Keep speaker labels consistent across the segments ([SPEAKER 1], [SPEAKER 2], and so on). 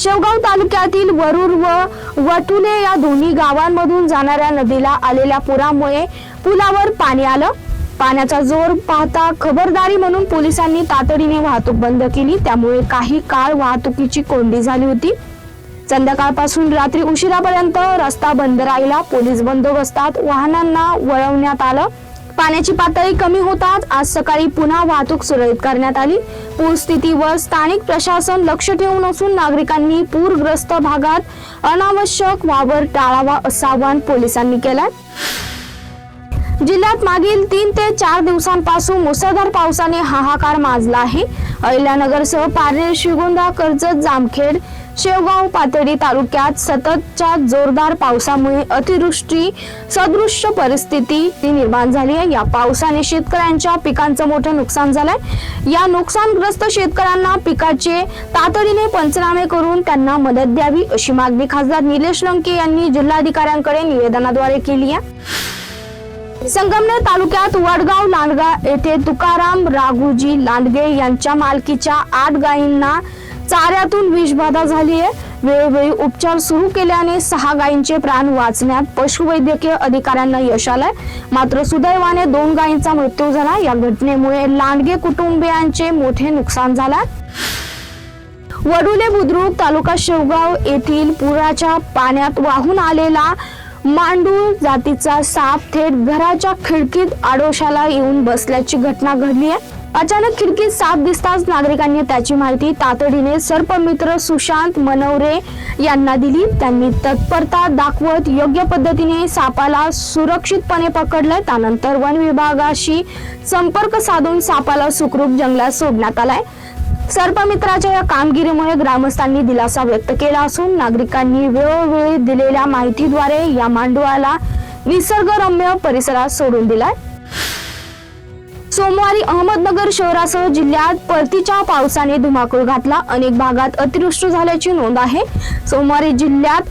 [SPEAKER 1] शेवगाव तालुक्यातील वरुर व वटुले या दोन्ही गावांमधून जाणाऱ्या नदीला आलेल्या पुरामुळे पुलावर पाणी आलं. पाण्याचा जोर पाहता खबरदारी म्हणून पोलिसांनी तातडीने वाहतूक बंद केली. त्यामुळे काही काळ वाहतुकीची कोंडी झाली होती. संध्याकाळपासून रात्री उशिरापर्यंत रस्ता बंद राहिला. पोलीस बंदोबस्तात वाहनांना वळवण्यात आलं. पाण्याची पातळी कमी होताच आज सकाळी पुन्हा वाहतूक सुरळीत करण्यात आली. पूरस्थितीवर स्थानिक प्रशासन लक्ष ठेवून असून नागरिकांनी पूरग्रस्त भागात अनावश्यक वावर टाळावा असं आवाहन पोलिसांनी केलं जिल्ह्यात मागील तीन ते चार दिवसांपासून मुसळधार पावसाने हाहाकार माजला आहे. अहिल्यानगरसह पारनेर श्रीगोंदा कर्जत जामखेड शेवगाव पाथर्डी तालुक्यात सततच्या जोरदार पावसामुळे अतिवृष्टी सदृश्य परिस्थिती निर्माण झाली आहे. या पावसाने शेतकऱ्यांच्या पिकांचं मोठं नुकसान झालंय. या नुकसानग्रस्त शेतकऱ्यांना पिकाचे तातडीने पंचनामे करून त्यांना मदत द्यावी अशी मागणी खासदार निलेश लंके यांनी जिल्हाधिकाऱ्यांकडे निवेदनाद्वारे केली आहे. संगमनेर तालुक्यात वडगाव लांडगा येथे तुकाराम राघुजी लांडगे यांच्या मालकीच्या आठ गायींना चाऱ्यातून विषबाधा झाली आहे वेळोवेळी उपचार सुरू केल्याने सहा गायींचे प्राण वाचण्यात पशुवैद्यकीय अधिकाऱ्यांना यश आलंय. मात्र सुदैवाने दोन गायींचा मृत्यू झाला. या घटनेमुळे लांडगे कुटुंबियांचे मोठे नुकसान झालं. वडुले बुद्रुक तालुका शेवगाव येथील पुराच्या पाण्यात वाहून आलेला मांडूळ जातीचा साप थेट घराच्या खिडकीत आडोशाला येऊन बसल्याची घटना घडली आहे अचानक खिडकीत साप दिसताच नागरिकांनी त्याची माहिती तातडीने सर्पमित्र सुशांत मनवरे यांना दिली. त्यांनी तत्परता दाखवत योग्य पद्धतीने सापाला सुरक्षितपणे पकडलं. त्यानंतर वन विभागाशी संपर्क साधून सापाला सुखरूप जंगलात सोडण्यात आलाय. सर्पमित्राच्या या कामगिरीमुळे ग्रामस्थांनी दिलासा व्यक्त केला असून नागरिकांनी वेळोवेळी दिलेल्या माहितीद्वारे या मांडवाला निसर्गरम्य परिसरात सोडून दिलाय. सोमवारी अहमदनगर शहरासह जिल्ह्यात परतीच्या पावसाने धुमाकूळ घातला. अनेक भागात अतिवृष्टी झाल्याची नोंद आहे. सोमवारी जिल्ह्यात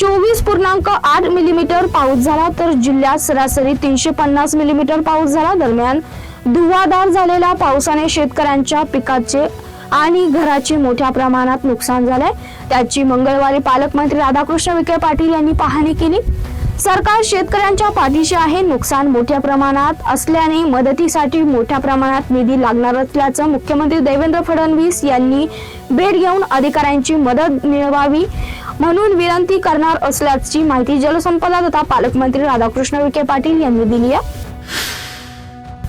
[SPEAKER 1] चोवीस पूर्णांक आठ मिलीमीटर पाऊस झाला तर जिल्ह्यात सरासरी तीनशे पन्नास मिलीमीटर पाऊस झाला. दरम्यान धुवाधार झालेल्या पावसाने शेतकऱ्यांच्या पिकाचे आणि घराचे मोठ्या प्रमाणात नुकसान झालंय. त्याची मंगळवारी पालकमंत्री राधाकृष्ण विखे पाटील यांनी पाहणी केली. सरकार शेतकऱ्यांच्या पाठीशी आहे. नुकसान मोठ्या प्रमाणात असल्याने मदतीसाठी मोठ्या प्रमाणात निधी लागणार असल्याचं मुख्यमंत्री देवेंद्र फडणवीस यांनी भेट घेऊन अधिकाऱ्यांची मदत मिळवावी म्हणून विनंती करणार असल्याची माहिती जलसंपदा तथा पालकमंत्री राधाकृष्ण विखे पाटील यांनी दिली आहे.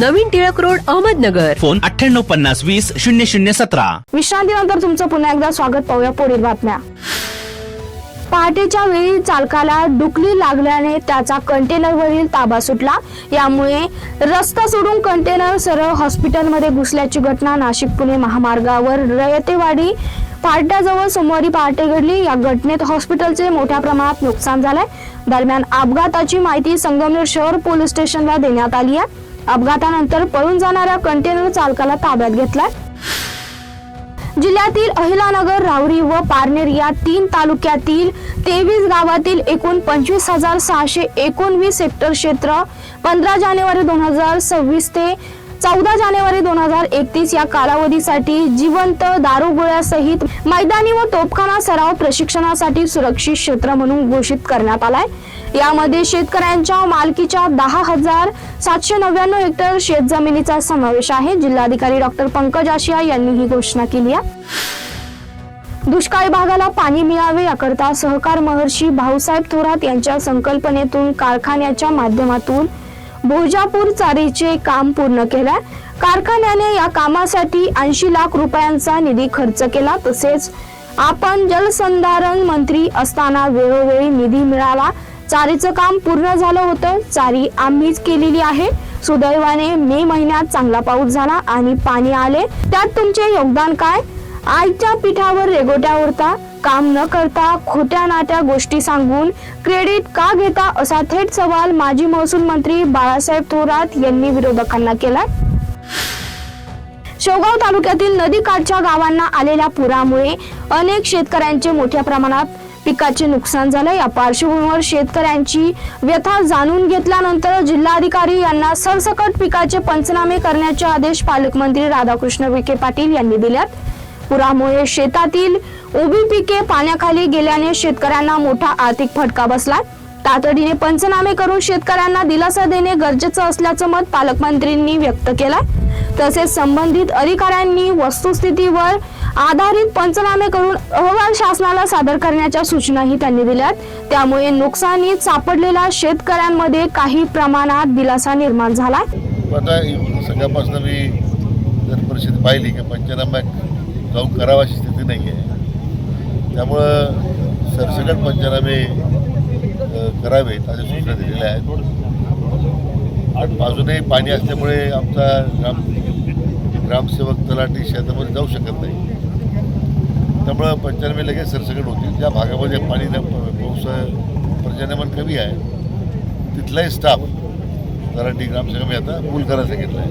[SPEAKER 2] नवीन टिळक रोड अहमदनगर.
[SPEAKER 3] फोन अठ्ठ्याण्णव पन्नास वीस शून्य शून्य सतरा.
[SPEAKER 1] विश्रांतीनंतर तुमचं पुन्हा एकदा स्वागत पाहूया पुढील बातम्या. पहाटेच्या वेळी चालकाला डुकली लागल्याने त्याचा कंटेनरवरील ताबा सुटला. यामुळे रस्ता सोडून कंटेनर सरळ हॉस्पिटलमध्ये घुसल्याची घटना नाशिक पुणे महामार्गावर रयतेवाडी पार्ट्याजवळ सोमवारी पहाटे घडली. या घटनेत हॉस्पिटलचे मोठ्या प्रमाणात नुकसान झालंय. दरम्यान अपघाताची माहिती संगमनेर शहर पोलीस स्टेशनला देण्यात आली आहे. अपघातानंतर पळून जाणाऱ्या कंटेनर चालकाला ताब्यात घेतलाय. जिल्ह्यातील अहिलानगर रावरी व पारनेर या तीन तालुक्यातील तेवीस गावातील एकूण पंचवीस हजार सहाशे एकोणवीस हेक्टर क्षेत्र पंधरा जानेवारी दोन हजार सव्वीस ते चौदा जानेवारी दोन हजार एकतीस या कालावधीसाठी जिवंत दारुगोळ्यासहित मैदानी व तोपखाना सराव प्रशिक्षणासाठी सुरक्षित क्षेत्र म्हणून घोषित करण्यात आलाय. यामध्ये शेतकऱ्यांच्या मालकीच्या दहा हजार सातशे नव्याण्णव हेक्टर शेतजमिनीचा समावेश आहे. जिल्हाधिकारी डॉक्टर पंकज आशिया यांनी ही घोषणा केली आहे. दुष्काळी भागाला पाणी मिळावे याकरता सहकार महर्षी भाऊसाहेब थोरात यांच्या संकल्पनेतून कारखान्याच्या माध्यमातून भोजापूर चारीचे काम पूर्ण केलं. कारखान्याने या कामासाठी ऐंशी लाख रुपयांचा निधी खर्च केला. तसेच आपण जलसंधारण मंत्री असताना वेळोवेळी निधी मिळाला चारीचं काम पूर्ण झालं होतं. चारी आम्हीच केलेली आहे. सुदैवाने मे महिन्यात चांगला पाऊस झाला आणि पाणी आले. त्यात तुमचे योगदान काय? आईच्या पिठावर रेगोट्या उरता काम न करता खोट्या नात्या गोष्टी सांगून क्रेडिट का घेता असा थेट सवाल माजी महसूल मंत्री बाळासाहेब थोरात यांनी विरोधकांना केलाय. शेवगाव तालुक्यातील नदीकाठच्या गावांना आलेल्या पुरामुळे अनेक शेतकऱ्यांचे मोठ्या प्रमाणात पिकाचे नुकसान झाले या पार्श्वभूमीवर शेतकऱ्यांची व्यथा जाणून घेतल्यानंतर जिल्हाधिकारी यांना सरसकट पिकाचे पंचनामे करण्याचे आदेश पालकमंत्री राधाकृष्ण विखे पाटील यांनी दिल्यात. पुरामुळे शेतातील उभी पिके पाण्याखाली गेल्याने शेतकऱ्यांना मोठा आर्थिक फटका बसला. तातडीने पंचनामे करून शेतकऱ्यांना दिलासा देणे गरजेचं असल्याचं मत पालकमंत्र्यांनी व्यक्त केलंय. तसेच संबंधित अधिकाऱ्यांनी वस्तुस्थितीवर आधारित पंचनामे करून अहवाल शासनाला सादर करण्याच्या सूचनाही त्यांनी दिल्यात. त्यामुळे नुकसानीत सापडलेल्या शेतकऱ्यांमध्ये काही प्रमाणात दिलासा निर्माण झाला
[SPEAKER 4] आता सगळ्यापासून मी जर परिस्थिती पाहिली की पंचनामा जाऊन करावा अशी स्थिती नाही आहे त्यामुळं सरसकट पंचनामे करावेत अशा सूचना दिलेल्या आहेत. अजूनही पाणी असल्यामुळे आमचा ग्राम ग्रामसेवक तलाठी शेतामध्ये जाऊ शकत नाही. त्यामुळं पंचनामे लगेच सरसकट होतील. ज्या भागामध्ये पाणी पाऊस पर्जन्यमान कमी आहे तिथलाही स्टाफ तलाठी ग्रामसेवक मी आता पूल करायचं सांगितलं आहे